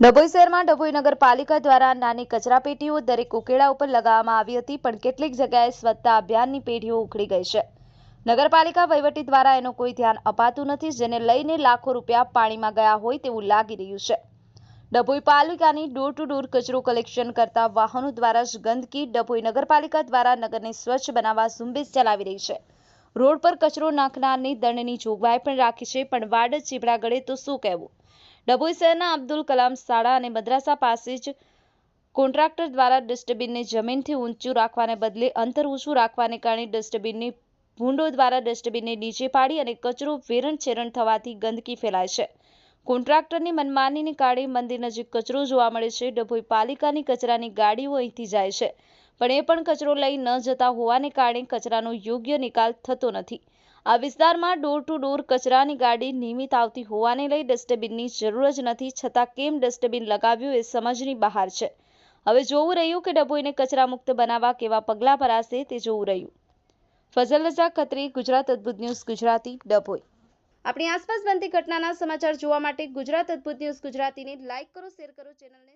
ડભોઈ શહેરમાં ડભોઈ નગરપાલિકા દ્વારા નાની કચરાપેટીઓ દરેક ઉકેડા ઉપર લગાવવામાં આવી હતી, પણ કેટલીક જગ્યાએ સ્વચ્છતા અભિયાનની પેઢીઓ ઉખડી ગઈ છે. નગરપાલિકા વહીવટી દ્વારા એનું કોઈ ધ્યાન અપાતું નથી, જેને લઈને લાખો રૂપિયા પાણીમાં ગયા હોય તેવું લાગી રહ્યું છે. ડભોઈ પાલિકાની ડોર ટુ ડોર કચરો કલેક્શન કરતા વાહનો દ્વારા જ ગંદકી ડભોઈ નગરપાલિકા દ્વારા નગરને સ્વચ્છ બનાવવા ઝુંબેશ ચલાવી રહી છે. રોડ પર કચરો નાખનારની દંડની જોગવાઈ પણ રાખી છે, પણ વાડ ચીબડા ગળે તો શું કહેવું? ડભોઈ અબ્દુલ કલામ શાળા અને મદ્રાસા પાસે જ કોન્ટ્રાક્ટર દ્વારા ડસ્ટબિનને જમીનથી ઊંચું રાખવાને બદલે અંતર ઊંચું રાખવાને કારણે ડસ્ટબિનની ભૂંડો દ્વારા ડસ્ટબિનને નીચે પાડી અને કચરો વેરણછેરણ થવાથી ગંદકી ફેલાય છે. કોન્ટ્રાક્ટરની મનમાનીને કારણે મંદિર નજીક કચરો જોવા મળે છે. ડભોઈ પાલિકાની કચરાની ગાડીઓ અહીંથી જાય છે. પણ એ પણ કચરો લઈ ન જતા હોવાને કારણે કચરાનો યોગ્ય નિકાલ થતો નથી. આ વિસ્તારમાં ડોર ટુ ડોર કચરાની ગાડી નિયમિત આવતી હોવાને લઈ ડસ્ટબિનની જરૂર જ નથી, છતાં કેમ ડસ્ટબિન લગાવ્યું એ સમજની બહાર છે. હવે જોવું રહ્યું કે ડભોઈને કચરામુક્ત બનાવવા કેવા પગલાં ભરાશે તે જોવું રહ્યું. ફઝલ રઝા ખત્રી, ગુજરાત અદ્ભુત ન્યૂઝ, ગુજરાતી ડભોઈ. આપણી આસપાસ બનતી ઘટનાના સમાચાર જોવા માટે ગુજરાત અદ્ભુત ન્યૂઝ ગુજરાતીને લાઇક કરો, શેર કરો, ચેનલને